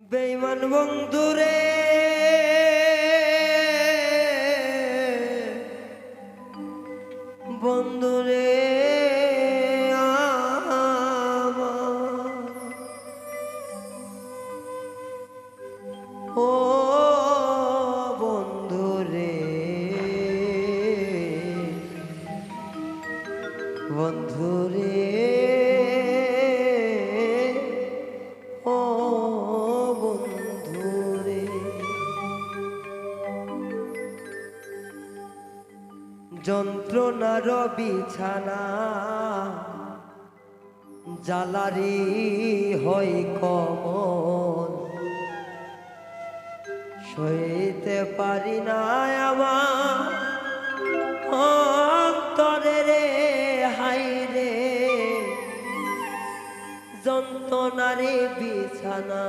বেইমান বন্ধুরে বন্ধুরে। ও বন্ধুরে বন্ধুরে জ্বালারি হয় কমন সইতে পারি না আমার রে হাই রে যন্ত্রণারে বিছানা,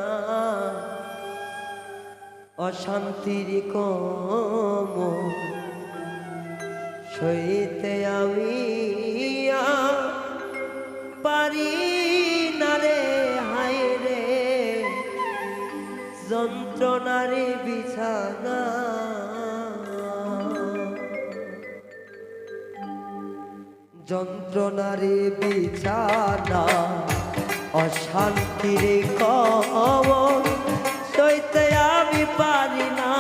অশান্তির কম সইতে আমি আর যন্ত্রণারে বিছানা। যন্ত্রণারে বিছানা, অশান্তির কবর, সইতে আমি পারি না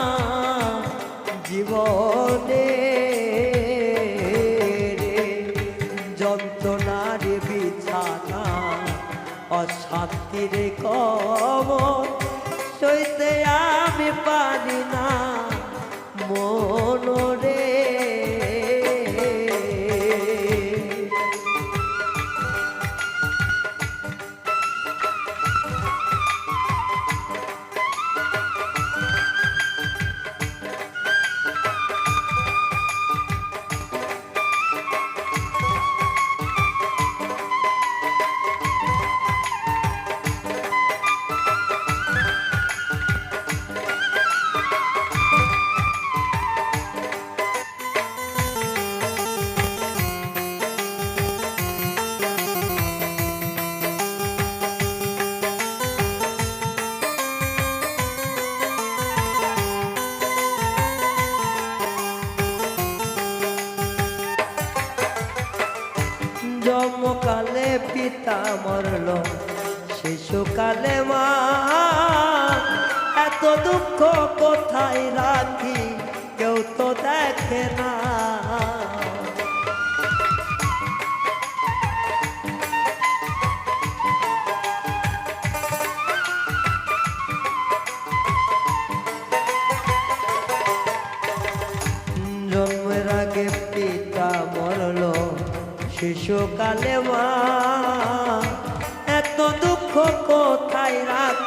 জীবনে। যন্ত্রণার বিছানা, অশান্তির কবর দুঃখ কোথায় রাখি? কেউ তো দেখে না। শিশুকালে মা। এত দুঃখ কোথায় রাখি?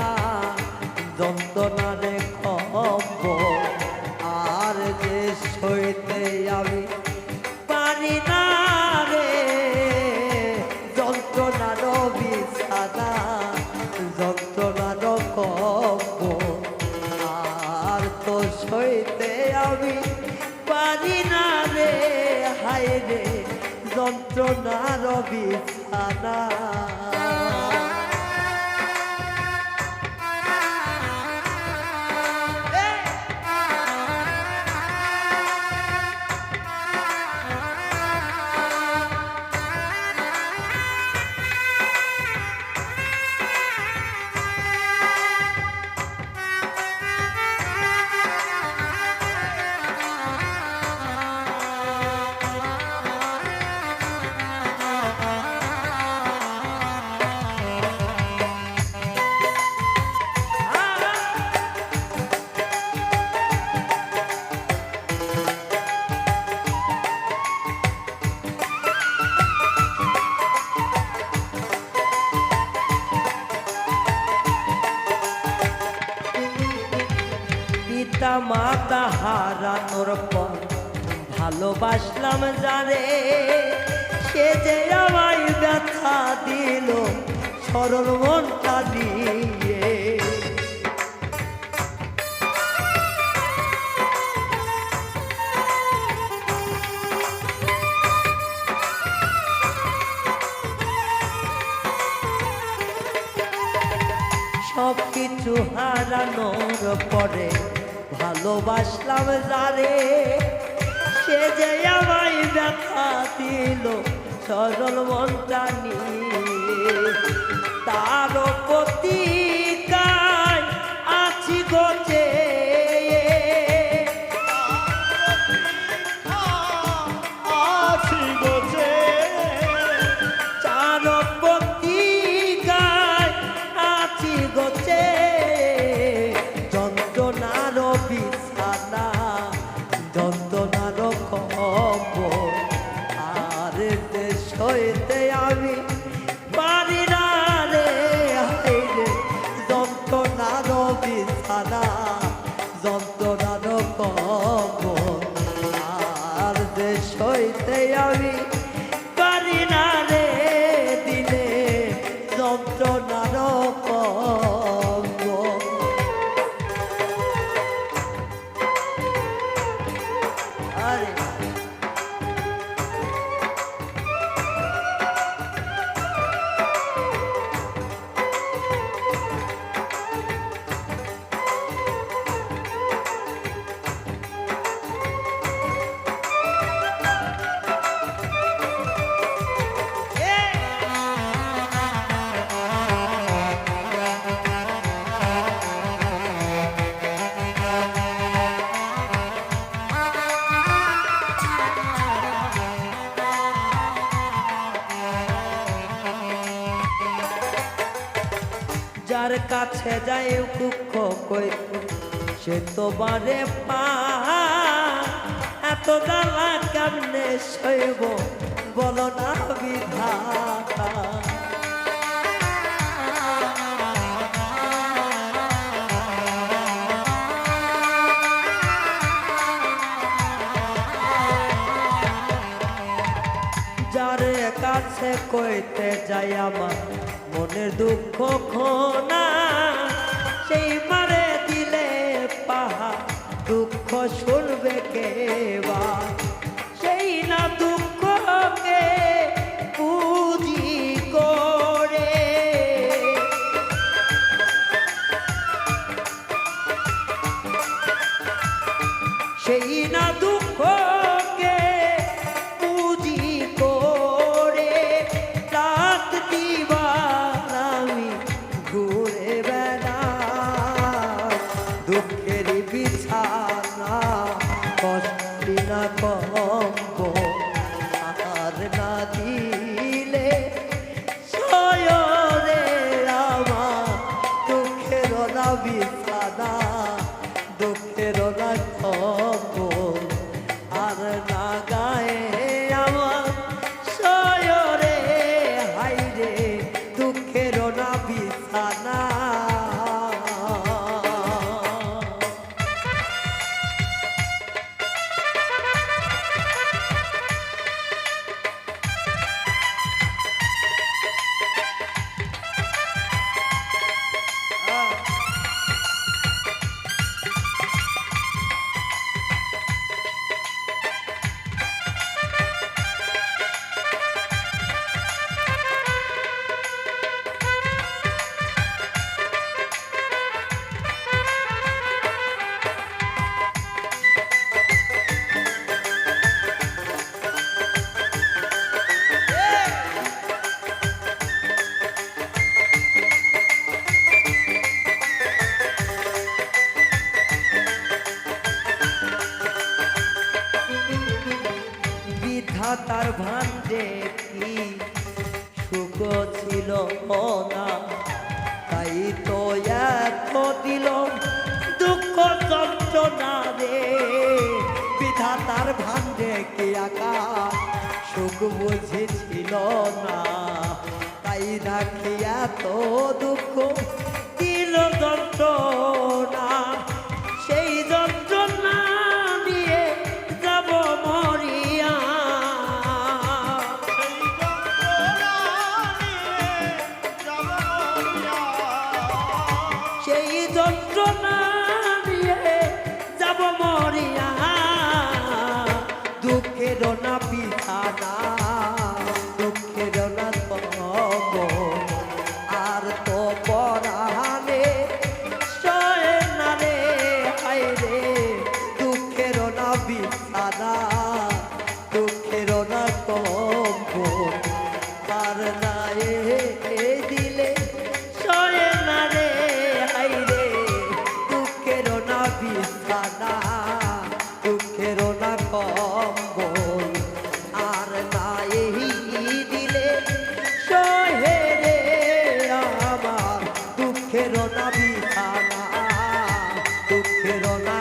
সইতে আমি পারি না রে হায় রে যন্ত্রণার বিছানা হারানোর পর ভালোবাসলাম যারে, সে যে আমায় ব্যথা দিল, সরল মনটা নিয়ে সব কিছু হারানোর পরে ভালোবাসলাম যারে সে যে আমায় ব্যথা দিল সরল মনটা নিয়ে। তার প্রতি আছি গোচে যার কাছে যায় দুঃখ কই সে তো বারে পা, এত জ্বালা কেমনে সইব? বলো না বিধাতা। কাছে কইতে যাই আমার মনের দুঃখ খোনা। সেই মারে দিলে পাহা দুঃখ শুনবে কে বিধাতার ভান্ডে কি সুখ ছিল না। তাই তো এত দিল দুঃখ যন্ত্রণা রে। বিধাতার ভান্ডে কি আকাশ সুখ বুঝেছিল না। তাই নাকি এত দুঃখের না বিছানা। দুঃখের না